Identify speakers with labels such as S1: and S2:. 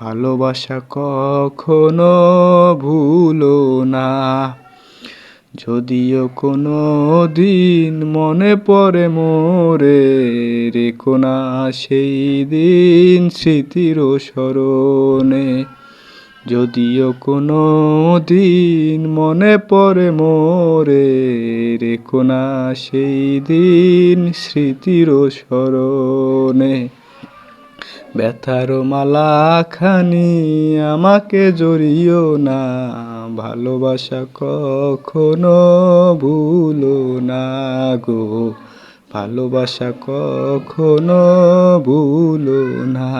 S1: ভালোবাসা কখনো ভুলো না। যদিও কোনো দিন মনে পড়ে মোরে, রেখো না সেই দিন স্মৃতির স্মরণে। যদিও কোনো দিন মনে পড়ে মোরে, রেখো না সেই দিন স্মৃতির স্মরণে। ব্যথার মালাখানি আমাকে জড়িও না ভালোবাসা কখনো ভুলো না গো ভালোবাসা কখনো ভুলো না।